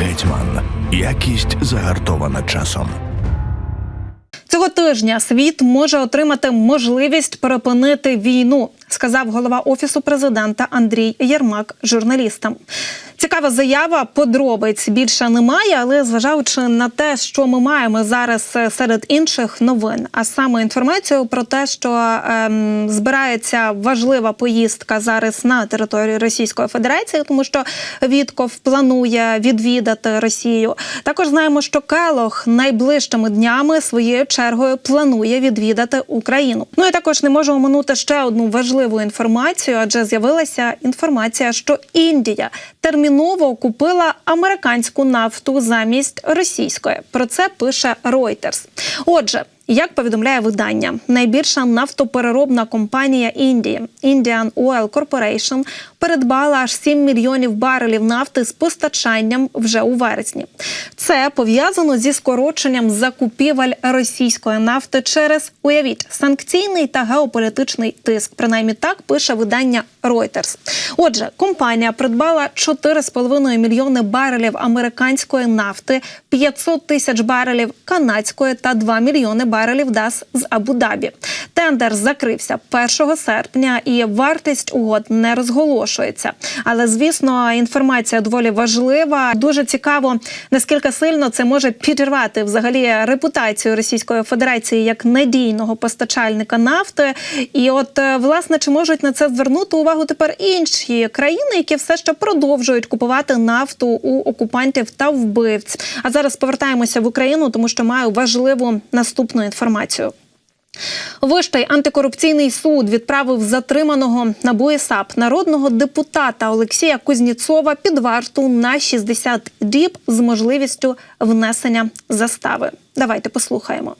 Гетьман. Якість загартована часом. Цього тижня світ може отримати можливість перепинити війну, сказав голова офісу президента Андрій Єрмак журналістам. Цікава заява, подробиць більше немає, але зважаючи на те, що ми маємо зараз е, серед інших новин, а саме інформацію про те, що ем, збирається важлива поїздка зараз на територію Російської Федерації, тому що Вітков планує відвідати Росію. Також знаємо, що Келох найближчими днями своєю чергою планує відвідати Україну. Ну і також не можу оминути ще одну важливу інформацію, адже з'явилася інформація, що Індія терміново купила американську нафту замість російської. Про це пише Reuters. Отже. Як повідомляє видання, найбільша нафтопереробна компанія Індії Indian Oil Corporation передбала аж 7 мільйонів барелів нафти з постачанням вже у вересні. Це пов'язано зі скороченням закупівель російської нафти через уявіть санкційний та геополітичний тиск. Принаймні так пише видання Reuters. Отже, компанія придбала 4,5 мільйони барелів американської нафти, 500 тисяч барелів канадської та 2 мільйони барелів ДАС з Абу-Дабі. Тендер закрився 1 серпня, і вартість угод не розголошується. Але звісно, інформація доволі важлива. Дуже цікаво, наскільки сильно це може підірвати взагалі репутацію Російської Федерації як надійного постачальника нафти. І от е, власне чи можуть на це звернути увагу тепер інші країни, які все ще продовжують купувати нафту у окупантів та вбивць. А зараз повертаємося в Україну, тому що маю важливу наступну інформацію. Вищий антикорупційний суд відправив затриманого на САП народного депутата Олексія Кузніцова під варту на 60 діб з можливістю внесення застави. Давайте послухаємо.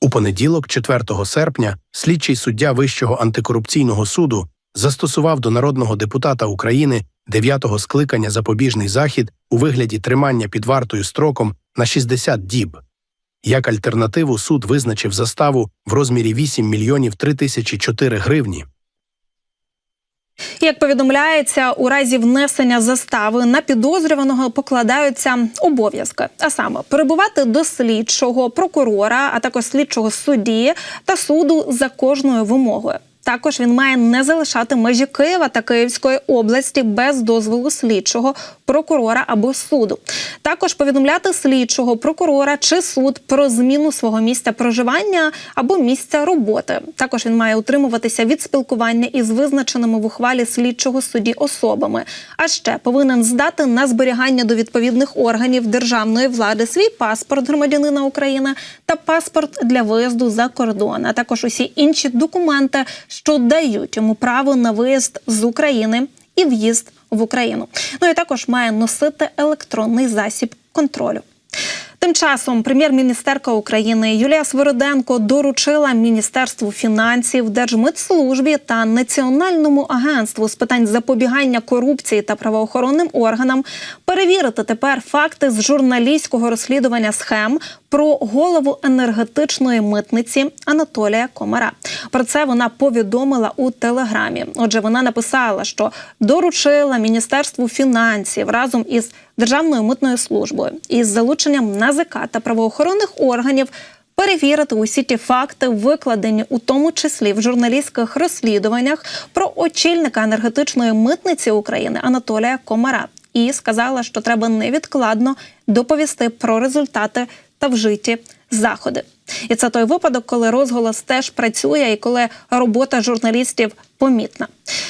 У понеділок, 4 серпня, слідчий суддя Вищого антикорупційного суду застосував до народного депутата України 9-го скликання запобіжний захід у вигляді тримання під вартою строком на 60 діб. Як альтернативу суд визначив заставу в розмірі 8 мільйонів 3 тисячі 4 гривні. Як повідомляється, у разі внесення застави на підозрюваного покладаються обов'язки, а саме перебувати до слідчого прокурора, а також слідчого судді та суду за кожною вимогою. Також він має не залишати межі Києва та Київської області без дозволу слідчого прокурора або суду. Також повідомляти слідчого прокурора чи суд про зміну свого місця проживання або місця роботи. Також він має утримуватися від спілкування із визначеними в ухвалі слідчого судді особами. А ще повинен здати на зберігання до відповідних органів державної влади свій паспорт громадянина України та паспорт для виїзду за кордон, а також усі інші документи що дають йому право на виїзд з України і в'їзд в Україну. Ну і також має носити електронний засіб контролю. Тим часом прем'єр-міністерка України Юлія Свириденко доручила Міністерству фінансів, Держмитслужбі та Національному агентству з питань запобігання корупції та правоохоронним органам перевірити тепер факти з журналістського розслідування схем про голову енергетичної митниці Анатолія Комара. Про це вона повідомила у телеграмі. Отже, вона написала, що доручила Міністерству фінансів разом із Державною митною службою із залученням НАЗК та правоохоронних органів. Перевірити усі ті факти, викладені у тому числі в журналістських розслідуваннях про очільника енергетичної митниці України Анатолія Комара, і сказала, що треба невідкладно доповісти про результати та вжиті заходи. І це той випадок, коли розголос теж працює, і коли робота журналістів помітна.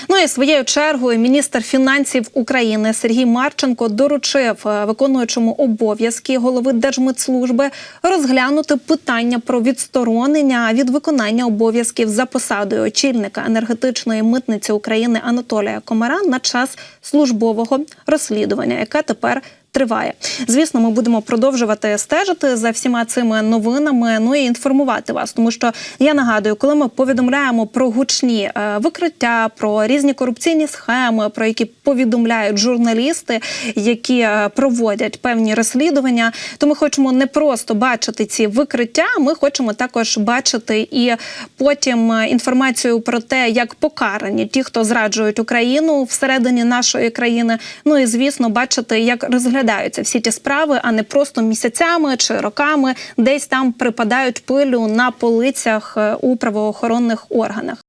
Ну і своєю чергою міністр фінансів України Сергій Марченко доручив е, виконуючому обов'язки голови Держмитслужби розглянути питання про відсторонення від виконання обов'язків за посадою очільника енергетичної митниці України Анатолія Комара на час службового розслідування, яке тепер триває. Звісно, ми будемо продовжувати стежити за всіма цими новинами. Ну і інформувати вас, тому що я нагадую, коли ми повідомляємо про гучні е, виклики, викриття, про різні корупційні схеми, про які повідомляють журналісти, які е, проводять певні розслідування. То ми хочемо не просто бачити ці викриття, ми хочемо також бачити і потім е, інформацію про те, як покарані ті, хто зраджують Україну всередині нашої країни. Ну і звісно, бачити, як розглядаються всі ті справи, а не просто місяцями чи роками десь там припадають пилю на полицях е, у правоохоронних органах.